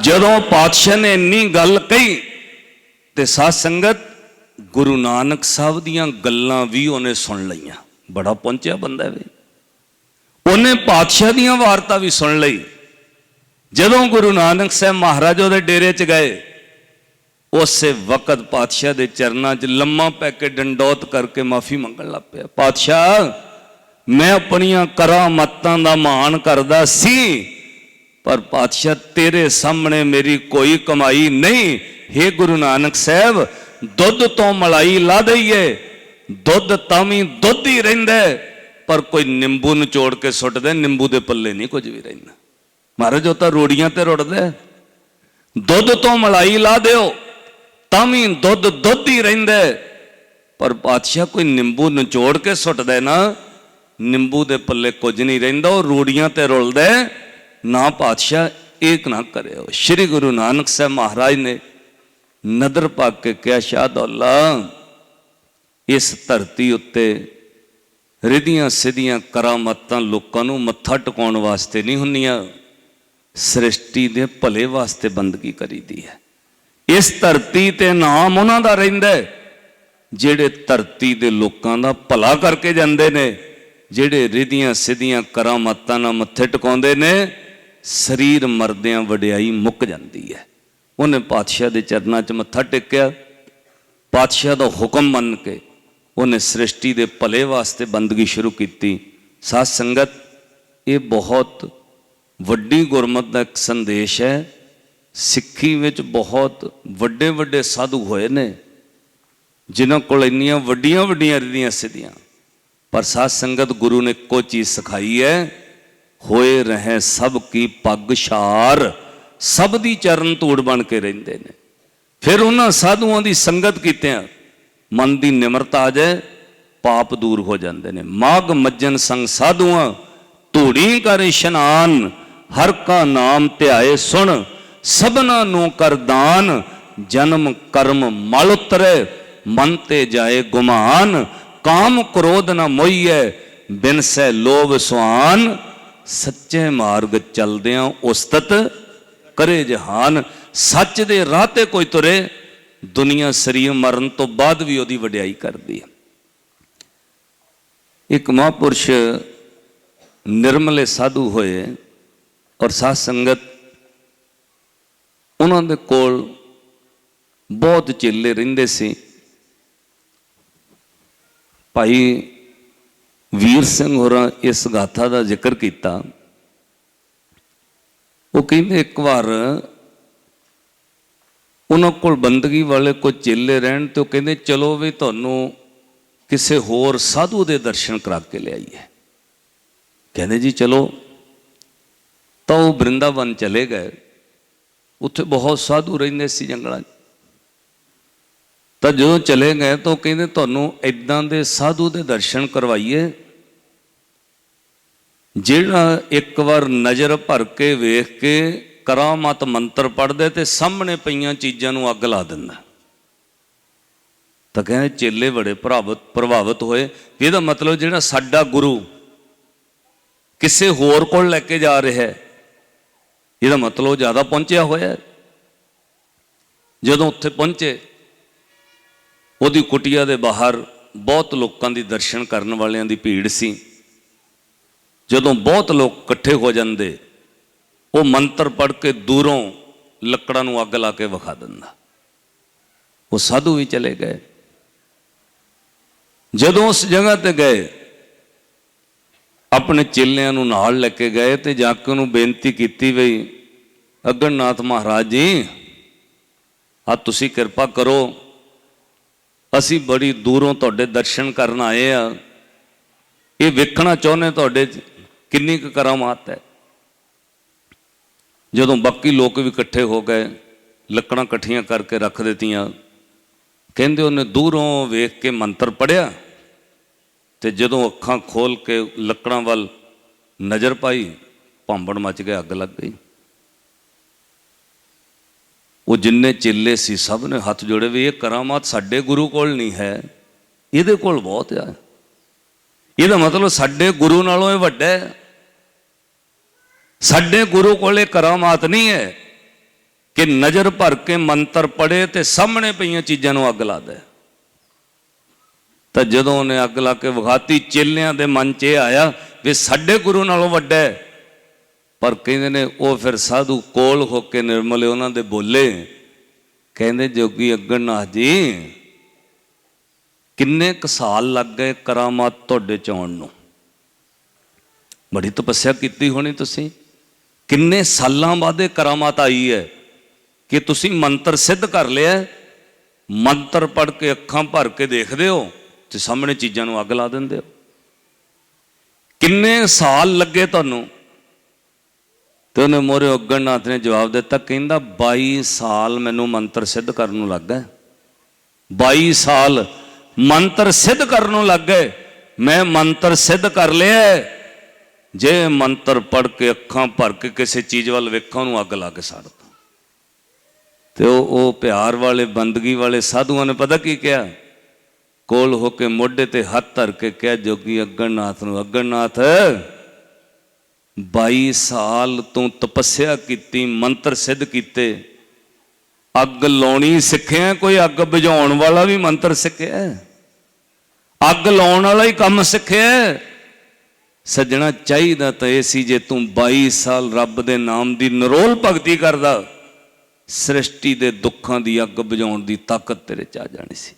ਜਦੋਂ ਪਾਤਸ਼ਾਹ ਨੇ ਇੰਨੀ ਗੱਲ ਕਹੀ ਤੇ ਸਾਧ ਸੰਗਤ ਗੁਰੂ ਨਾਨਕ ਸਾਹਿਬ ਦੀਆਂ ਗੱਲਾਂ ਵੀ ਉਹਨੇ ਸੁਣ ਲਈਆਂ। ਬੜਾ ਪਹੁੰਚਿਆ ਬੰਦਾ ਵੀ। ਉਹਨੇ ਪਾਤਸ਼ਾਹ ਦੀਆਂ ਵਾਰਤਾ ਵੀ ਸੁਣ ਲਈ। ਜਦੋਂ ਗੁਰੂ ਨਾਨਕ ਸਾਹਿਬ ਮਹਾਰਾਜ ਉਹਦੇ ਡੇਰੇ 'ਚ ਗਏ, ਉਸੇ ਵਕਤ ਪਾਤਸ਼ਾਹ ਦੇ ਚਰਨਾਂ 'ਚ ਲੰਮਾ ਪੈ ਕੇ ਡੰਡੋਤ ਕਰਕੇ ਮਾਫੀ ਮੰਗਣ ਲੱਗ ਪਿਆ। ਪਾਤਸ਼ਾਹ, ਮੈਂ ਆਪਣੀਆਂ ਕਰਾਮਾਤਾਂ ਦਾ ਮਾਣ ਕਰਦਾ ਸੀ ਪਰ ਪਾਤਸ਼ਾਹ ਤੇਰੇ ਸਾਹਮਣੇ ਮੇਰੀ ਕੋਈ ਕਮਾਈ ਨਹੀਂ हे ਗੁਰੂ ਨਾਨਕ ਸਾਹਿਬ ਦੁੱਧ ਤੋਂ ਮਲਾਈ ਲਾ ਦਈਏ ਦੁੱਧ ਤਾਂ ਵੀ ਦੁੱਧ ਹੀ ਰਹਿੰਦਾ ਹੈ, ਪਰ ਕੋਈ ਨਿੰਬੂ ਨਿਚੋੜ ਕੇ ਸੁੱਟਦੇ ਨਿੰਬੂ ਦੇ ਪੱਲੇ ਨਹੀਂ ਕੁਝ ਵੀ ਰਹਿੰਦਾ ਮਹਾਰਾਜ ਉਹ ਤਾਂ ਰੋੜੀਆਂ ਤੇ ਰੁੜਦਾ ਹੈ। ਦੁੱਧ ਤੋਂ ਮਲਾਈ ਲਾ ਦਿਓ ਤਾਂ ਵੀ ਦੁੱਧ ਦੁੱਧ ਹੀ ਰਹਿੰਦਾ ਹੈ। ਪਰ ਪਾਤਸ਼ਾਹ ਕੋਈ ਨਿੰਬੂ ਨਿਚੋੜ ਕੇ ਸੁੱਟਦਾ ਹੈ ਨਾ ਨਿੰਬੂ ਦੇ ਪੱਲੇ ਕੁਝ ਨਹੀਂ ਰਹਿੰਦਾ ਉਹ ਰੂੜੀਆਂ ਤੇ ਰੁਲਦਾ ਹੈ। ਨਾ ਪਾਤਸ਼ਾਹ ਇੱਕ ਨਾ ਕਰਿਓ। ਸ੍ਰੀ ਗੁਰੂ ਨਾਨਕ ਸਾਹਿਬ ਮਹਾਰਾਜ ਨੇ ਨਦਰ ਪਾ ਕੇ ਕਿਹਾ ਸ਼ਾਹਦੌਲਾ ਇਸ ਧਰਤੀ ਉੱਤੇ ਰਿਧੀਆਂ ਸਿੱਧੀਆਂ ਕਰਾਮਾਤਾਂ ਲੋਕਾਂ ਨੂੰ ਮੱਥਾ ਟਿਕਾਉਣ ਵਾਸਤੇ ਨਹੀਂ ਹੁੰਦੀਆਂ। ਸ੍ਰਿਸ਼ਟੀ ਦੇ ਭਲੇ ਵਾਸਤੇ ਬੰਦਗੀ ਕਰੀਦੀ ਹੈ। ਇਸ ਧਰਤੀ ਤੇ ਨਾਮ ਉਹਨਾਂ ਦਾ ਰਹਿੰਦਾ ਜਿਹੜੇ ਧਰਤੀ ਦੇ ਲੋਕਾਂ ਦਾ ਭਲਾ ਕਰਕੇ ਜਾਂਦੇ ਨੇ, ਜਿਹੜੇ ਰਿਧੀਆਂ ਸਿੱਧੀਆਂ ਕਰਾਮਾਤਾਂ ਨਾਲ ਮੱਥੇ ਟਿਕਾਉਂਦੇ ਨੇ ਸਰੀਰ ਮਰਦਿਆਂ ਵਡਿਆਈ ਮੁੱਕ ਜਾਂਦੀ ਹੈ। ਉਹਨੇ ਪਾਤਸ਼ਾਹ ਦੇ ਚਰਨਾਂ 'ਚ ਮੱਥਾ ਟੇਕਿਆ। ਪਾਤਸ਼ਾਹ ਦਾ ਹੁਕਮ ਮੰਨ ਕੇ ਉਹਨੇ ਸ੍ਰਿਸ਼ਟੀ ਦੇ ਭਲੇ ਵਾਸਤੇ ਬੰਦਗੀ ਸ਼ੁਰੂ ਕੀਤੀ। ਸਾਧ ਸੰਗਤ, ਇਹ ਬਹੁਤ ਵੱਡੀ ਗੁਰਮਤ ਦਾ ਇੱਕ ਸੰਦੇਸ਼ ਹੈ। ਸਿੱਖੀ ਵਿੱਚ ਬਹੁਤ ਵੱਡੇ ਵੱਡੇ ਸਾਧੂ ਹੋਏ ਨੇ, ਜਿਨ੍ਹਾਂ ਕੋਲ ਇੰਨੀਆਂ ਵੱਡੀਆਂ ਵੱਡੀਆਂ ਰਿਧੀਆਂ ਸਿੱਧੀਆਂ। ਪਰ ਸਾਧ ਸੰਗਤ ਗੁਰੂ ਨੇ ਇੱਕੋ ਚੀਜ਼ ਸਿਖਾਈ ਹੈ ਹੋਏ ਰਹੇ ਸਭ ਕੀ ਪੱਗ ਛਾਰ, ਸਭ ਦੀ ਚਰਨ ਧੂੜ ਬਣ ਕੇ ਰਹਿੰਦੇ ਨੇ। ਫਿਰ ਉਹਨਾਂ ਸਾਧੂਆਂ ਦੀ ਸੰਗਤ ਕੀਤਿਆਂ ਮਨ ਦੀ ਨਿਮਰਤਾ ਆ ਜਾਏ, ਪਾਪ ਦੂਰ ਹੋ ਜਾਂਦੇ ਨੇ। ਮਾਗ ਮੱਜਨ ਸੰਗ ਸਾਧੂਆਂ, ਧੂੜੀ ਕਰ ਇਸ਼ਨਾਨ, ਹਰ ਕਾ ਨਾਮ ਧਿਆਏ ਸੁਣ, ਸਭਨਾ ਨੂੰ ਕਰਦਾਨ ਜਨਮ ਕਰਮ ਮਲ ਉਤਰੇ, ਮਨ ਤੇ ਜਾਏ ਗੁਮਾਨ, ਕਾਮ ਕ੍ਰੋਧ ਨ ਮੋਈਐ ਬਿਨ ਸੈ ਲੋਭ ਸੁਆਨ ਸੱਚੇ ਮਾਰਗ ਚਲਦਿਆਂ ਉਸਤਤ ਕਰੇ ਜਹਾਨ, ਸੱਚ ਦੇ ਰਾਹ ਤੇ ਕੋਈ ਤੁਰੇ, ਦੁਨੀਆ ਸਰੀਰ ਮਰਨ ਤੋਂ ਬਾਅਦ ਵੀ ਉਹਦੀ ਵਡਿਆਈ ਕਰਦੀ ਹੈ। ਇੱਕ ਮਹਾਂਪੁਰਸ਼ ਨਿਰਮਲੇ ਸਾਧੂ ਹੋਏ ਔਰ ਸਾਧ ਸੰਗਤ ਉਹਨਾਂ ਦੇ ਕੋਲ ਬਹੁਤ ਚੇਲੇ ਰਹਿੰਦੇ ਸੀ। ਭਾਈ ਵੀਰ ਸਿੰਘ ਹੋਰਾਂ ਇਸ ਗਾਥਾ ਦਾ ਜ਼ਿਕਰ ਕੀਤਾ। ਉਹ ਕਹਿੰਦੇ, ਇੱਕ ਵਾਰ ਉਹਨਾਂ ਕੋਲ ਬੰਦਗੀ ਵਾਲੇ ਕੋਈ ਚੇਲੇ ਰਹਿਣ ਤੇ ਉਹ ਕਹਿੰਦੇ, ਚਲੋ ਵੀ ਤੁਹਾਨੂੰ ਕਿਸੇ ਹੋਰ ਸਾਧੂ ਦੇ ਦਰਸ਼ਨ ਕਰਾ ਕੇ ਲਿਆਈਏ। ਕਹਿੰਦੇ ਜੀ, ਚਲੋ। ਤਾਂ ਉਹ ਬ੍ਰਿੰਦਾਵਨ ਚਲੇ ਗਏ। ਉੱਥੇ ਬਹੁਤ ਸਾਧੂ ਰਹਿੰਦੇ ਸੀ ਜੰਗਲਾਂ 'ਚ। ਤਾਂ ਜਦੋਂ ਚਲੇ ਗਏ ਤਾਂ ਉਹ ਕਹਿੰਦੇ, ਤੁਹਾਨੂੰ ਇਦਾਂ ਦੇ ਸਾਧੂ ਦੇ ਦਰਸ਼ਨ ਕਰਵਾਈਏ ਜਿਹੜਾ ਇੱਕ ਵਾਰ ਨਜ਼ਰ ਭਰ ਕੇ ਵੇਖ ਕੇ ਕਰਾਮਾਤ ਮੰਤਰ ਪੜਦੇ ਤੇ ਸਾਹਮਣੇ ਪਈਆਂ ਚੀਜ਼ਾਂ ਨੂੰ ਅੱਗ ਲਾ ਦਿੰਦਾ। ਤਾਂ ਕਹਿੰਦੇ ਚੇਲੇ ਬੜੇ ਪ੍ਰਭਾਵਿਤ ਪ੍ਰਭਾਵਿਤ ਹੋਏ। ਇਹਦਾ ਮਤਲਬ ਜਿਹੜਾ ਸਾਡਾ ਗੁਰੂ ਕਿਸੇ ਹੋਰ ਕੋਲ ਲੈ ਕੇ ਜਾ ਰਿਹਾ ਹੈ, ਇਹਦਾ ਮਤਲਬ ਜ਼ਿਆਦਾ ਪਹੁੰਚਿਆ ਹੋਇਆ ਹੈ। ਜਦੋਂ ਉੱਥੇ ਪਹੁੰਚੇ, ਉਹਦੀ ਕੁਟੀਆ ਦੇ ਬਾਹਰ ਬਹੁਤ ਲੋਕਾਂ ਦੀ ਦਰਸ਼ਨ ਕਰਨ ਵਾਲਿਆਂ ਦੀ ਭੀੜ ਸੀ। ਜਦੋਂ ਬਹੁਤ ਲੋਕ ਇਕੱਠੇ ਹੋ ਜਾਂਦੇ, ਉਹ ਮੰਤਰ ਪੜ੍ਹ ਕੇ ਦੂਰੋਂ ਲੱਕੜਾਂ ਨੂੰ ਅੱਗ ਲਾ ਕੇ ਵਿਖਾ ਦਿੰਦਾ। ਉਹ ਸਾਧੂ ਵੀ ਚਲੇ ਗਏ। ਜਦੋਂ ਉਸ ਜਗ੍ਹਾ ਤੇ ਗਏ, ਆਪਣੇ ਚੇਲਿਆਂ ਨੂੰ ਨਾਲ ਲੈ ਕੇ ਗਏ ਤੇ ਜਾ ਕੇ ਉਹਨੂੰ ਬੇਨਤੀ ਕੀਤੀ ਬਈ ਅਗਨਨਾਥ ਮਹਾਰਾਜ ਜੀ, ਆ ਤੁਸੀਂ ਕਿਰਪਾ ਕਰੋ, ਅਸੀਂ ਬੜੀ ਦੂਰੋਂ ਤੁਹਾਡੇ ਦਰਸ਼ਨ ਕਰਨ ਆਏ ਆ। ਇਹ ਵੇਖਣਾ ਚਾਹੁੰਦੇ ਤੁਹਾਡੇ 'ਚ ਕਿੰਨੀ ਕੁ ਕਰਾਮਾਤ ਹੈ? ਜਦੋਂ ਬਾਕੀ ਲੋਕ ਵੀ ਇਕੱਠੇ ਹੋ ਗਏ, ਲੱਕੜਾਂ ਇਕੱਠੀਆਂ ਕਰਕੇ ਰੱਖ ਦਿੱਤੀਆਂ, ਕਹਿੰਦੇ ਉਹਨੇ ਦੂਰੋਂ ਵੇਖ ਕੇ ਮੰਤਰ ਪੜਿਆ ਤੇ ਜਦੋਂ ਅੱਖਾਂ ਖੋਲ ਕੇ ਲੱਕੜਾਂ ਵੱਲ ਨਜ਼ਰ ਪਾਈ, ਭਾਂਬੜ ਮਚ ਗਿਆ ਅੱਗ ਲੱਗ ਗਈ। ਉਹ ਜਿੰਨੇ ਚੇਲੇ ਸੀ ਸਭ ਨੇ ਹੱਥ ਜੋੜੇ ਵੀ ਇਹ ਕਰਾਮਾਤ ਸਾਡੇ ਗੁਰੂ ਕੋਲ ਨਹੀਂ ਹੈ, ਇਹਦੇ ਕੋਲ ਬਹੁਤ ਆ। ਇਹਦਾ ਮਤਲਬ ਸਾਡੇ ਗੁਰੂ ਨਾਲੋਂ ਇਹ ਵੱਡਾ ਹੈ। ਸਾਡੇ ਗੁਰੂ ਕੋਲੇ ਕਰਾਮਾਤ ਨਹੀਂ ਹੈ ਕਿ ਨਜ਼ਰ ਭਰ ਕੇ ਮੰਤਰ ਪੜੇ ਤੇ ਸਾਹਮਣੇ ਪਈਆਂ ਚੀਜ਼ਾਂ ਨੂੰ ਅੱਗ ਲਾ ਦੇ। ਤਾਂ ਜਦੋਂ ਉਹਨੇ ਅੱਗ ਲਾ ਕੇ ਵਿਖਾਤੀ, ਚੇਲਿਆਂ ਦੇ ਮਨ 'ਚ ਇਹ ਆਇਆ ਵੀ ਸਾਡੇ ਗੁਰੂ ਨਾਲੋਂ ਵੱਡਾ ਹੈ। ਪਰ ਕਹਿੰਦੇ ਨੇ, ਉਹ ਫਿਰ ਸਾਧੂ ਕੋਲ ਹੋ ਕੇ ਨਿਰਮਲੇ ਉਹਨਾਂ ਦੇ ਬੋਲੇ, ਕਹਿੰਦੇ ਜੋਗੀ ਅਗਰਨਾਥ ਜੀ ਕਿੰਨੇ ਕੁ ਸਾਲ ਲੱਗ ਗਏ ਕਰਾਮਾਤ ਤੁਹਾਡੇ ਚ ਆਉਣ ਨੂੰ? ਬੜੀ ਤਪੱਸਿਆ ਕੀਤੀ ਹੋਣੀ ਤੁਸੀਂ। ਕਿੰਨੇ ਸਾਲਾਂ ਬਾਅਦ ਇਹ ਕਰਾਮਾਤ ਆਈ ਹੈ ਕਿ ਤੁਸੀਂ ਮੰਤਰ ਸਿੱਧ ਕਰ ਲਿਆ ਮੰਤਰ ਪੜ ਕੇ ਅੱਖਾਂ ਭਰ ਕੇ ਦੇਖਦੇ ਹੋ ਤੇ ਸਾਹਮਣੇ ਚੀਜ਼ਾਂ ਨੂੰ ਅੱਗ ਲਾ ਦਿੰਦੇ ਹੋ? ਕਿੰਨੇ ਸਾਲ ਲੱਗੇ ਤੁਹਾਨੂੰ? ਤੇ ਉਹਨੇ ਮੋਰੇ ਉੱਗਣਨਾਥ ਨੇ ਜਵਾਬ ਦਿੱਤਾ, ਕਹਿੰਦਾ 22 ਸਾਲ ਮੈਨੂੰ ਮੰਤਰ ਸਿੱਧ ਕਰਨ ਨੂੰ ਲੱਗ ਗਏ 22 ਸਾਲ ਮੰਤਰ ਸਿੱਧ ਕਰਨ ਨੂੰ ਲੱਗ ਗਏ। ਮੈਂ ਮੰਤਰ ਸਿੱਧ ਕਰ ਲਿਆ ਜੇ ਮੰਤਰ ਪੜ ਕੇ ਅੱਖਾਂ ਭਰ ਕੇ ਕਿਸੇ ਚੀਜ਼ ਵੱਲ ਵੇਖਾਂ ਨੂੰ ਅੱਗ ਲਾ ਕੇ ਸਾੜਦਾ ਤੇ ਉਹ ਉਹ ਪਿਆਰ ਵਾਲੇ, ਬੰਦਗੀ ਵਾਲੇ ਸਾਧੂਆਂ ਨੇ ਪਤਾ ਕੀ ਕਿਹਾ? ਕੋਲ ਹੋ ਕੇ ਮੋਢੇ ਤੇ ਹੱਥ ਧਰ ਕੇ ਕਿਹਾ, ਜੋਗੀ ਅਗਰਨਾਥ ਨੂੰ ਅਗਰਨਾਥ 22 ਸਾਲ ਤੋਂ ਤਪੱਸਿਆ ਕੀਤੀ, ਮੰਤਰ ਸਿੱਧ ਕੀਤੇ। ਅੱਗ ਲਾਉਣੀ ਸਿੱਖਿਆ ਕੋਈ ਅੱਗ ਬੁਝਾਉਣ ਵਾਲਾ ਵੀ ਮੰਤਰ ਸਿੱਖਿਆ ਅੱਗ ਲਾਉਣ ਵਾਲਾ ਹੀ ਕੰਮ ਸਿੱਖਿਆ ਸੱਜਣਾ ਚਾਹੀਦਾ ਤਾਂ ਇਹ ਸੀ ਜੇ ਤੂੰ 22 ਸਾਲ ਰੱਬ ਦੇ ਨਾਮ ਦੀ ਨਿਰੋਲ ਭਗਤੀ ਕਰਦਾ, ਸ੍ਰਿਸ਼ਟੀ ਦੇ ਦੁੱਖਾਂ ਦੀ ਅੱਗ ਬੁਝਾਉਣ ਦੀ ਤਾਕਤ ਤੇਰੇ ਚ ਆ ਜਾਣੀ ਸੀ।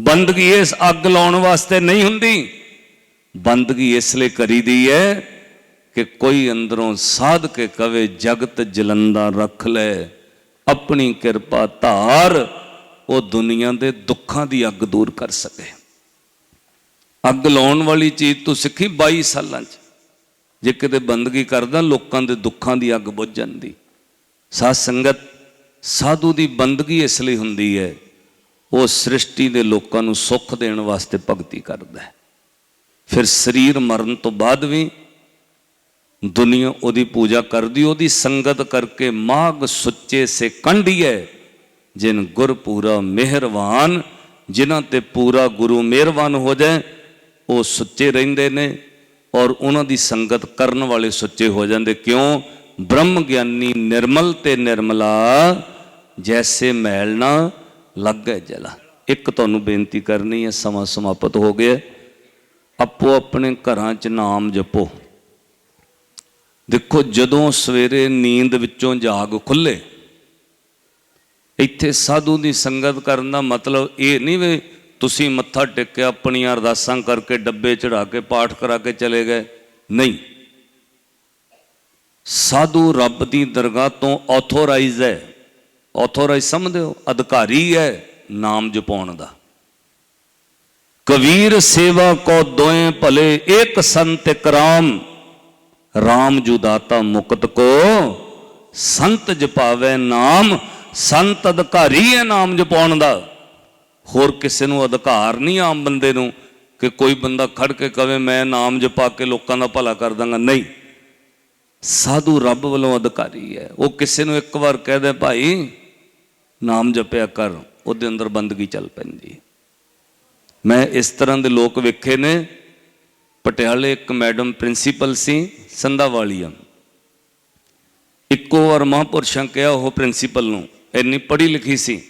ਬੰਦਗੀ ਇਸ ਅੱਗ ਲਾਉਣ ਵਾਸਤੇ ਨਹੀਂ ਹੁੰਦੀ। ਬੰਦਗੀ ਇਸ ਲਈ ਕਰੀਦੀ ਹੈ ਕਿ ਕੋਈ ਅੰਦਰੋਂ ਸਾਧ ਕੇ ਕਵੇ, ਜਗਤ ਜਲੰਦਾ ਰੱਖ ਲੈ, ਆਪਣੀ ਕਿਰਪਾ ਧਾਰ, ਉਹ ਦੁਨੀਆ ਦੇ ਦੁੱਖਾਂ ਦੀ ਅੱਗ ਦੂਰ ਕਰ ਸਕੇ। ਅੱਗ ਲਾਉਣ ਵਾਲੀ ਚੀਜ਼ ਤੋਂ ਸਿੱਖੀ 22 ਸਾਲਾਂ 'ਚ। ਜੇ ਕਿਤੇ ਬੰਦਗੀ ਕਰਦਾ, ਲੋਕਾਂ ਦੇ ਦੁੱਖਾਂ ਦੀ ਅੱਗ ਬੁੱਝ ਜਾਂਦੀ। ਸਾਧ ਸੰਗਤ, ਸਾਧੂ ਦੀ ਬੰਦਗੀ ਇਸ ਲਈ ਹੁੰਦੀ ਹੈ, ਉਹ ਸ੍ਰਿਸ਼ਟੀ ਦੇ ਲੋਕਾਂ ਨੂੰ ਸੁੱਖ ਦੇਣ ਵਾਸਤੇ ਭਗਤੀ ਕਰਦਾ ਹੈ। ਫਿਰ ਸਰੀਰ ਮਰਨ ਤੋਂ ਬਾਅਦ ਵੀ ਦੁਨੀਆ ਉਹਦੀ ਪੂਜਾ ਕਰਦੀ, ਉਹਦੀ ਸੰਗਤ ਕਰਕੇ ਮਾਗ ਸੁੱਚੇ ਸੇ ਕੰਢੀਏ, ਜਿਨ ਗੁਰ ਪੂਰਾ ਮਿਹਰਵਾਨ, ਜਿਨ੍ਹਾਂ ਤੇ ਪੂਰਾ ਗੁਰੂ ਮਿਹਰਬਾਨ ਹੋ ਜਾਏ ਉਹ ਸੁੱਚੇ ਰਹਿੰਦੇ ਨੇ ਔਰ ਉਹਨਾਂ ਦੀ ਸੰਗਤ ਕਰਨ ਵਾਲੇ ਸੁੱਚੇ ਹੋ ਜਾਂਦੇ। ਕਿਉਂ? ਬ੍ਰਹਮ ਗਿਆਨੀ ਨਿਰਮਲ ਤੇ ਨਿਰਮਲਾ ਜੈਸੇ ਮੈਲ ਨਾ ਲੱਗੇ ਜਲਾ। ਇੱਕ ਤੁਹਾਨੂੰ ਬੇਨਤੀ ਕਰਨੀ ਹੈ, ਸਮਾਂ ਸਮਾਪਤ ਹੋ ਗਿਆ। ਆਪੋ ਆਪਣੇ ਘਰਾਂ 'ਚ ਨਾਮ ਜਪੋ। ਦੇਖੋ, ਜਦੋਂ ਸਵੇਰੇ ਨੀਂਦ ਵਿੱਚੋਂ ਜਾਗ ਖੁੱਲੇ, ਇੱਥੇ ਸਾਧੂ ਦੀ ਸੰਗਤ ਕਰਨ ਦਾ ਮਤਲਬ ਇਹ ਨਹੀਂ ਵੀ ਤੁਸੀਂ ਮੱਥਾ ਟੇਕਿਆ, ਆਪਣੀਆਂ ਅਰਦਾਸਾਂ ਕਰਕੇ ਡੱਬੇ ਚੜਾ ਕੇ, ਪਾਠ ਕਰਾ ਕੇ ਚਲੇ ਗਏ? ਨਹੀਂ। ਸਾਧੂ ਰੱਬ ਦੀ ਦਰਗਾਹ ਤੋਂ ਆਥੋਰਾਈਜ਼ ਹੈ। ਆਥੋਰਾਈਜ਼ ਸਮਝਦੇ ਹੋ? ਅਧਿਕਾਰੀ ਹੈ ਨਾਮ ਜਪਾਉਣ ਦਾ। ਕਬੀਰ ਸੇਵਾ ਕੋ ਦੋਏ ਭਲੇ ਇੱਕ ਸੰਤ ਕਰਾਮ RAM ਜੁਦਾਤਾ ਮੁਕਤ ਕੋ ਸੰਤ ਜਪਾਵੇ ਨਾਮ। ਸੰਤ ਅਧਿਕਾਰੀ ਹੈ ਨਾਮ ਜਪਾਉਣ ਦਾ। ਹੋਰ ਕਿਸੇ ਨੂੰ ਅਧਿਕਾਰ ਨਹੀਂ ਆਮ ਬੰਦੇ ਨੂੰ ਕਿ ਕੋਈ ਬੰਦਾ ਖੜ ਕੇ ਕਵੇ, ਮੈਂ ਨਾਮ ਜਪਾ ਕੇ ਲੋਕਾਂ ਦਾ ਭਲਾ ਕਰ ਦਾਂਗਾ। ਨਹੀਂ। ਸਾਧੂ ਰੱਬ ਵੱਲੋਂ ਅਧਿਕਾਰੀ ਹੈ। ਉਹ ਕਿਸੇ ਨੂੰ ਇੱਕ ਵਾਰ ਕਹਿ ਦੇ, ਭਾਈ, ਨਾਮ ਜਪਿਆ ਕਰ, ਉਹਦੇ ਅੰਦਰ ਬੰਦਗੀ ਚੱਲ ਪੈਂਦੀ ਹੈ। ਮੈਂ ਇਸ ਤਰ੍ਹਾਂ ਦੇ ਲੋਕ ਵੇਖੇ ਨੇ। ਪਟਿਆਲੇ ਇੱਕ ਮੈਡਮ ਪ੍ਰਿੰਸੀਪਲ ਸੀ, ਸੰਧਾਵਾਲੀਆ। ਇੱਕੋ ਵਾਰ ਮਹਾਂਪੁਰਸ਼ਾਂ ਕਿਹਾ ਉਹ ਪ੍ਰਿੰਸੀਪਲ ਨੂੰ, ਇੰਨੀ ਪੜ੍ਹੀ ਲਿਖੀ ਸੀ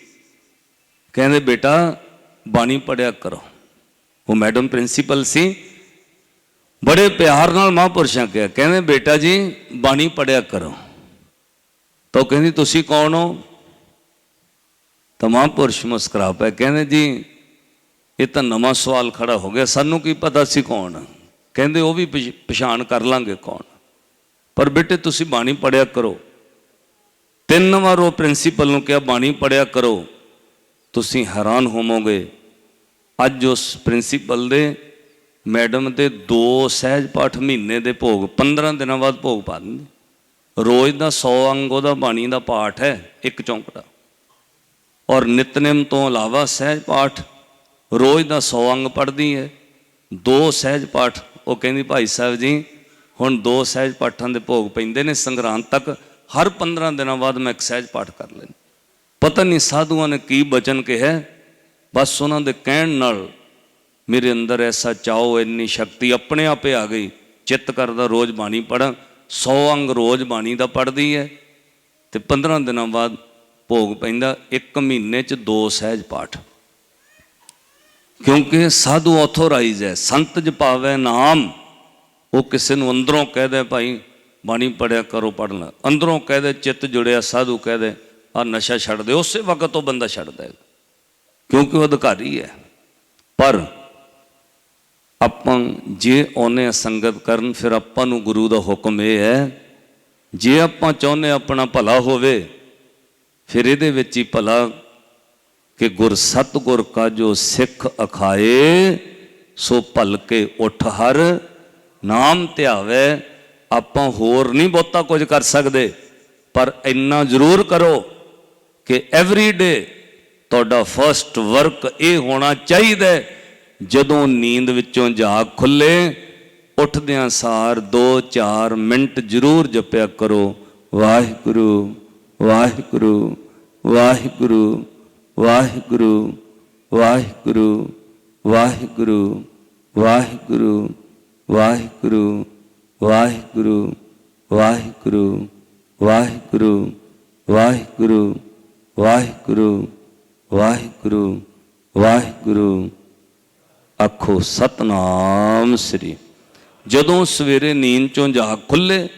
ਕਹਿੰਦੇ, ਬੇਟਾ, ਬਾਣੀ ਪੜਿਆ ਕਰੋ। ਉਹ ਮੈਡਮ ਪ੍ਰਿੰਸੀਪਲ ਸੀ। ਬੜੇ ਪਿਆਰ ਨਾਲ ਮਹਾਂਪੁਰਸ਼ਾਂ ਕਿਹਾ, ਕਹਿੰਦੇ, ਬੇਟਾ ਜੀ, ਬਾਣੀ ਪੜਿਆ ਕਰੋ। ਤਾਂ ਉਹ ਕਹਿੰਦੀ, ਤੁਸੀਂ ਕੌਣ ਹੋ? ਤਾਂ ਮਹਾਂਪੁਰਸ਼ ਮੁਸਕਰਾ ਪਿਆ, ਕਹਿੰਦੇ, ਜੀ, ਇਹ ਤਾਂ ਨਵਾਂ ਸਵਾਲ ਖੜਾ ਹੋ ਗਿਆ, ਸਾਨੂੰ ਕੀ ਪਤਾ ਸੀ ਕੌਣ ਕਹਿੰਦੇ, ਉਹ ਵੀ ਪਛ- ਪਛਾਣ ਕਰ ਲਾਂਗੇ ਕੌਣ? ਪਰ ਬੇਟੇ, ਤੁਸੀਂ ਬਾਣੀ ਪੜਿਆ ਕਰੋ। ਤਿੰਨ ਵਾਰ ਉਹ ਪ੍ਰਿੰਸੀਪਲ ਨੂੰ ਕਿਹਾ, ਬਾਣੀ ਪੜਿਆ ਕਰੋ। ਤੁਸੀਂ ਹੈਰਾਨ ਹੋਵੋਗੇ। ਅੱਜ ਉਸ ਪ੍ਰਿੰਸੀਪਲ ਦੇ, ਮੈਡਮ ਦੇ ਦੋ ਸਹਿਜ ਪਾਠ ਮਹੀਨੇ ਦੇ ਭੋਗ 15 ਦਿਨਾਂ ਬਾਅਦ ਭੋਗ ਪਾ ਦਿੰਦੇ। ਰੋਜ਼ ਦਾ 100 ਅੰਗ ਉਹਦਾ ਬਾਣੀ ਦਾ ਪਾਠ ਹੈ, ਇੱਕ ਚੌਂਕੜਾ। ਔਰ ਨਿਤਨੇਮ ਤੋਂ ਇਲਾਵਾ ਸਹਿਜ ਪਾਠ ਰੋਜ਼ ਦਾ 100 ਅੰਗ ਪੜ੍ਹਦੀ ਹੈ। ਦੋ ਸਹਿਜ ਪਾਠ, ਉਹ ਕਹਿੰਦੀ ਭਾਈ ਸਾਹਿਬ ਜੀ, ਹੁਣ ਦੋ ਸਹਿਜ ਪਾਠਾਂ ਦੇ ਭੋਗ ਪੈਂਦੇ ਨੇ, ਸੰਗਰਾਂਦ ਤੱਕ ਹਰ 15 ਦਿਨਾਂ ਬਾਅਦ ਮੈਂ ਇੱਕ ਸਹਿਜ ਪਾਠ ਕਰ ਲੈਂਦੀ। ਪਤਾ ਨਹੀਂ ਸਾਧੂਆਂ ਨੇ ਕੀ ਬਚਨ ਕਿਹਾ। ਬਸ ਉਹਨਾਂ ਦੇ ਕਹਿਣ ਨਾਲ ਮੇਰੇ ਅੰਦਰ ਐਸਾ ਚਾਓ, ਇੰਨੀ ਸ਼ਕਤੀ ਆਪਣੇ ਆਪੇ ਆ ਗਈ। ਚਿੱਤ ਕਰਦਾ ਰੋਜ਼ ਬਾਣੀ ਪੜਾਂ 100 ਅੰਗ ਰੋਜ਼ ਬਾਣੀ ਦਾ ਪੜ੍ਹਦੀ ਹੈ। ਤੇ 15 ਦਿਨਾਂ ਬਾਅਦ ਭੋਗ ਪੈਂਦਾ, ਇੱਕ ਮਹੀਨੇ ਚ ਦੋ ਸਹਿਜ ਪਾਠ। ਕਿਉਂਕਿ ਸਾਧੂ ਆਥੋਰਾਈਜ਼ ਹੈ, ਸੰਤ ਜਪਾਵੇ ਨਾਮ। ਉਹ ਕਿਸੇ ਨੂੰ ਅੰਦਰੋਂ ਕਹਿ ਕਹਦੇ ਭਾਈ ਬਾਣੀ ਪੜਿਆ ਕਰੋ ਪੜਨਾ ਅੰਦਰੋਂ ਕਹਿ ਦੇ, ਚਿੱਤ ਜੁੜਿਆ, ਸਾਧੂ ਕਹਿ ਦੇ। ਆ ਨਸ਼ਾ ਛੱਡ ਦੇ ਉਸੇ ਵਕਤ ਉਹ ਬੰਦਾ ਛੱਡਦਾ ਹੈ ਕਿਉਂਕਿ ਉਹ ਅਧਿਕਾਰੀ ਹੈ। ਪਰ ਆਪਾਂ ਜੇ ਉਹਨੇ ਸੰਗਤ ਕਰਨ, ਫਿਰ ਆਪਾਂ ਨੂੰ ਗੁਰੂ ਦਾ ਹੁਕਮ ਇਹ ਹੈ, ਜੇ ਆਪਾਂ ਚਾਹੁੰਦੇ ਆਪਣਾ ਭਲਾ ਹੋਵੇ, ਫਿਰ ਇਹਦੇ ਵਿੱਚ ਹੀ ਭਲਾ ਕਿ ਗੁਰ ਸਤਗੁਰ ਕਾ ਜੋ ਸਿੱਖ ਅਖਾਏ, ਸੋ ਭਲ ਕੇ ਉਠ ਹਰ, ਨਾਮ ਧਿਆਵੇ। ਆਪਾਂ ਹੋਰ ਨਹੀਂ ਬਹੁਤਾ ਕੁਝ ਕਰ ਸਕਦੇ, ਪਰ ਇੰਨਾ ਜ਼ਰੂਰ ਕਰੋ ਕਿ ਐਵਰੀ ਡੇ ਤੁਹਾਡਾ ਫਰਸਟ ਵਰਕ ਇਹ ਹੋਣਾ ਚਾਹੀਦਾ ਜਦੋਂ ਨੀਂਦ ਵਿੱਚੋਂ ਜਾਗ ਖੁੱਲੇ ਉੱਠਦਿਆਂ ਸਾਰ 2-4 ਮਿੰਟ ਜ਼ਰੂਰ ਜਪਿਆ ਕਰੋ ਵਾਹਿਗੁਰੂ ਵਾਹਿਗੁਰੂ ਵਾਹਿਗੁਰੂ ਵਾਹਿਗੁਰੂ ਵਾਹਿਗੁਰੂ ਵਾਹਿਗੁਰੂ ਵਾਹਿਗੁਰੂ ਵਾਹਿਗੁਰੂ ਵਾਹਿਗੁਰੂ ਵਾਹਿਗੁਰੂ ਵਾਹਿਗੁਰੂ ਵਾਹਿਗੁਰੂ ਵਾਹਿਗੁਰੂ ਵਾਹਿਗੁਰੂ ਵਾਹਿਗੁਰੂ। ਆਖੋ, ਸਤਨਾਮ ਸ੍ਰੀ। ਜਦੋਂ ਸਵੇਰੇ ਨੀਂਦ ਚੋਂ ਜਾਗ ਖੁੱਲੇ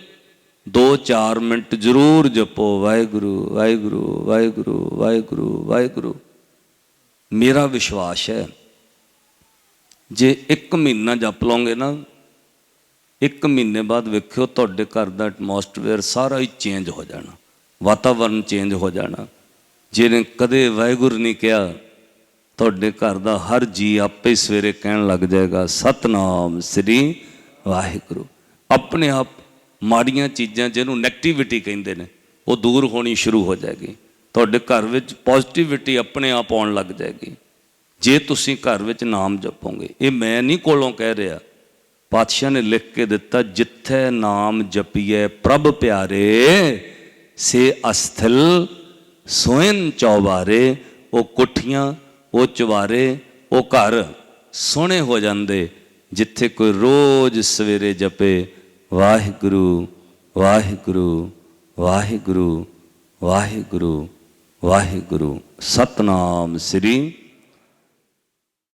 2-4 ਮਿੰਟ ਜ਼ਰੂਰ ਜਪੋ, ਵਾਹਿਗੁਰੂ ਵਾਹਿਗੁਰੂ ਵਾਹਿਗੁਰੂ ਵਾਹਿਗੁਰੂ ਵਾਹਿਗੁਰੂ। ਮੇਰਾ ਵਿਸ਼ਵਾਸ ਹੈ, ਜੇ ਇੱਕ ਮਹੀਨਾ ਜਪ ਲਓਗੇ ਨਾ, ਇੱਕ ਮਹੀਨੇ ਬਾਅਦ ਵੇਖਿਓ ਤੁਹਾਡੇ ਘਰ ਦਾ ਐਟਮੋਸਫੇਅਰ ਸਾਰਾ ਹੀ ਚੇਂਜ ਹੋ ਜਾਣਾ। ਵਾਤਾਵਰਨ ਚੇਂਜ ਹੋ ਜਾਣਾ। ਜਿਹਨੇ ਕਦੇ ਵਾਹਿਗੁਰੂ ਨਹੀਂ ਕਿਹਾ, ਤੁਹਾਡੇ ਘਰ ਦਾ ਹਰ ਜੀ ਆਪੇ ਸਵੇਰੇ ਕਹਿਣ ਲੱਗ ਜਾਏਗਾ, ਸਤਨਾਮ ਸ੍ਰੀ ਵਾਹਿਗੁਰੂ। ਆਪਣੇ ਆਪ ਮਾੜੀਆਂ ਚੀਜ਼ਾਂ ਜਿਹਨੂੰ ਨੈਗੇਟਿਵਿਟੀ ਕਹਿੰਦੇ ਨੇ, ਉਹ ਦੂਰ ਹੋਣੀ ਸ਼ੁਰੂ ਹੋ ਜਾਏਗੀ। ਤੁਹਾਡੇ ਘਰ ਵਿੱਚ ਪੋਜ਼ਿਟਿਵਿਟੀ ਆਪਣੇ ਆਪ ਆਉਣ ਲੱਗ ਜਾਏਗੀ। ਜੇ ਤੁਸੀਂ ਘਰ ਵਿੱਚ ਨਾਮ ਜਪੋਗੇ, ਇਹ ਮੈਂ ਨਹੀਂ ਕੋਲੋਂ ਕਹਿ ਰਿਹਾ, ਪਾਤਸ਼ਾਹ ਨੇ ਲਿਖ ਕੇ ਦਿੱਤਾ, ਜਿੱਥੇ ਨਾਮ ਜਪੀਏ ਪ੍ਰਭ ਪਿਆਰੇ, ਸੇ ਅਸਥਿਲ ਸੋਇਨ ਚੌਬਾਰੇ, ਉਹ ਕੋਠੀਆਂ, ਉਹ ਚਵਾਰੇ ਉਹ ਘਰ ਸੋਹਣੇ ਹੋ ਜਾਂਦੇ, ਜਿੱਥੇ ਕੋਈ ਰੋਜ਼ ਸਵੇਰੇ ਜਪੇ, ਵਾਹਿਗੁਰੂ ਵਾਹਿਗੁਰੂ ਵਾਹਿਗੁਰੂ ਵਾਹਿਗੁਰੂ ਵਾਹਿਗੁਰੂ, ਸਤਨਾਮ ਸ੍ਰੀ